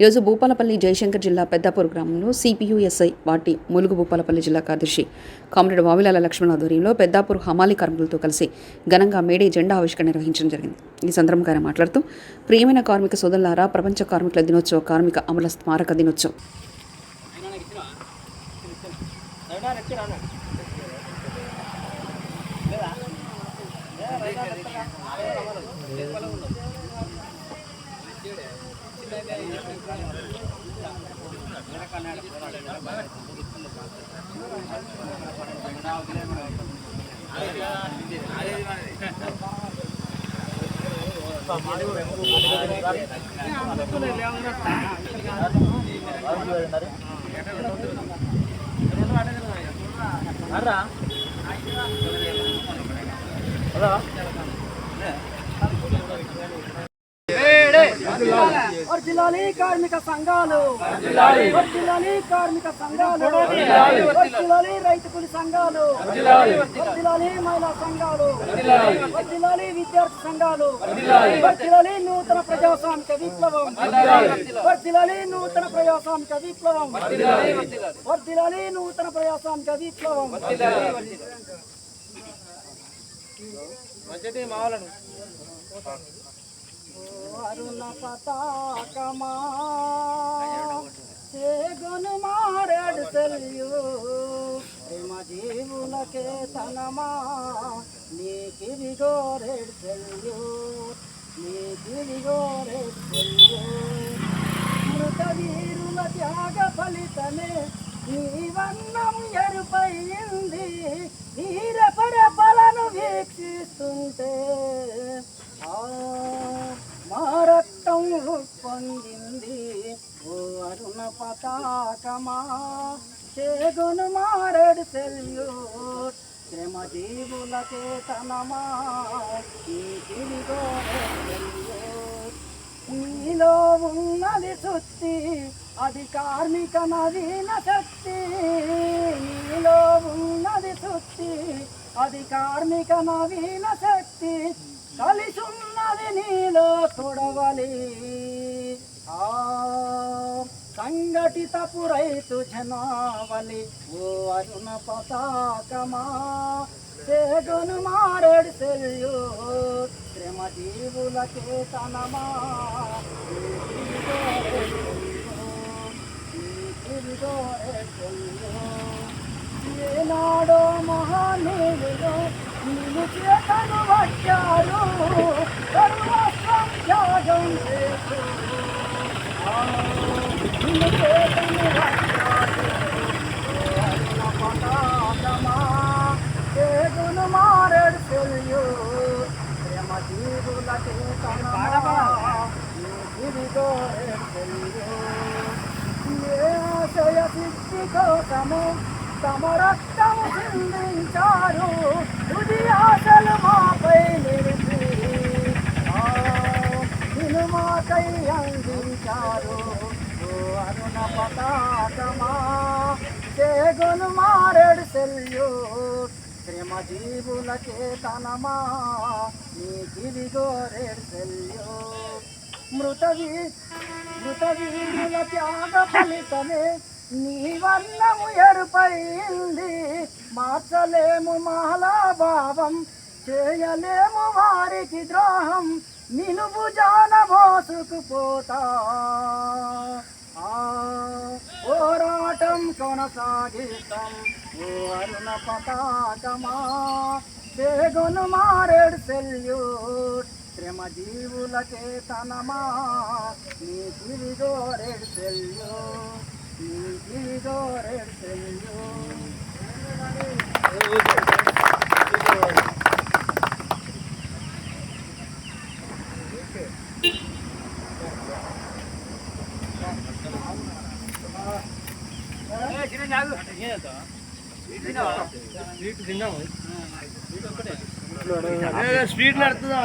ఈరోజు భూపాలపల్లి జయశంకర్ జిల్లా పెద్దాపూర్ గ్రామంలో సిపియుఎస్ఐ పార్టీ ములుగు భూపాలపల్లి జిల్లా కార్యదర్శి కామ్రేడ్ వావిలాల లక్ష్మణ్ ఆధ్వర్యంలో పెద్దాపూర్ హమాలి కార్మికులతో కలిసి ఘనంగా మేడే జెండా ఆవిష్కరణ నిర్వహించడం జరిగింది ఈ సందర్భంగా ఆయన మాట్లాడుతూ ప్రియమైన కార్మిక సోదరులారా ప్రపంచ కార్మికుల దినోత్సవ కార్మిక అమల స్మారక దినోత్సవం ஹலோ వర్ధిల్లాలి కార్మిక సంఘాలు వర్ధిల్లాలి కార్మిక సంఘాలు వర్ధిల్లాలి రైతు కూలి సంఘాలు వర్ధిల్లాలి మహిళా సంఘాలు వర్ధిల్లాలి విద్యార్థి సంఘాలు వర్ధిల్లాలి నూతన ప్రజాస్వామిక విప్లవం వర్ధిల్లాలి నూతన ప్రజాస్వామిక విప్లవం వర్ధిల్లాలి నూతన ప్రజాస్వామిక విప్లవం అరుణ పతాకమా? చేగును మారాడు సెల్యు ప్రేమ జీవులకే తనమా? నీకివిగో రెడ్ సెల్యు నీకివిగో రెడ్ సెల్యు మృత వీరుల త్యాగ ఫలితమే జీవన్నం ఎరుపయింది వీర పరపలను వీక్షిస్తుంటే పొందింది ఓ అరుణ పతాకమా చేగును మారడు సెల్యూట్ శ్రమ జీవుల చేతనమా నీలో ఉన్నది సుత్తి అది కార్మిక నవీన శక్తి. నీలో ఉన్నది సుత్తి అది కార్మిక నవీన శక్తి. కలిసున్నది నీలో తొడవలి. ఆ సంఘటితపు రైతు జనావలి. ఓ అరుణ పతాకమా సేగును మారేడు సెల్యూ శ్రమ జీవుల చేతనమా ఏనాడో మహానీయులు నిన్ను చేతను వచ్చారు సర్వస్వం త్యాగం చేసు నిన్ను చేతను వచ్చారు అరుణ పతాకమా చేగును ప్రేమ జీవుల చేతనమా ఇదిగో ఏ ఆశయ సిద్ధి కోసము తమ రక్తము చిందించారు. తుది ఆశలు మాపై నిలిపి. నిన్ను మాకై అందించారు. అరుణ పతాకమా చేగును మారేడు సెల్యూట్ శ్రమ జీవుల చేతనమా నీ గిరిగో రేడు సెల్యూట్ మృతవి మృత వీరుల త్యాగ ఫలితమే. నీ వర్ణము ఎరుపైంది మార్చలేము మహలాభావం చేయలేము వారికి ద్రోహం. నిను భుజాన పోతా ఆ, పోరాటం కొనసాగిస్తాం. ఓ అరుణ పతాకమా. చేగొను మారేడు సెల్యూట్. శ్రమ జీవుల చేతనమా నీ తిరిగోరేడు సెల్యూ నీ తిరిగో రెడ్ సెల్యూ స్పీడ్ నడుతుందా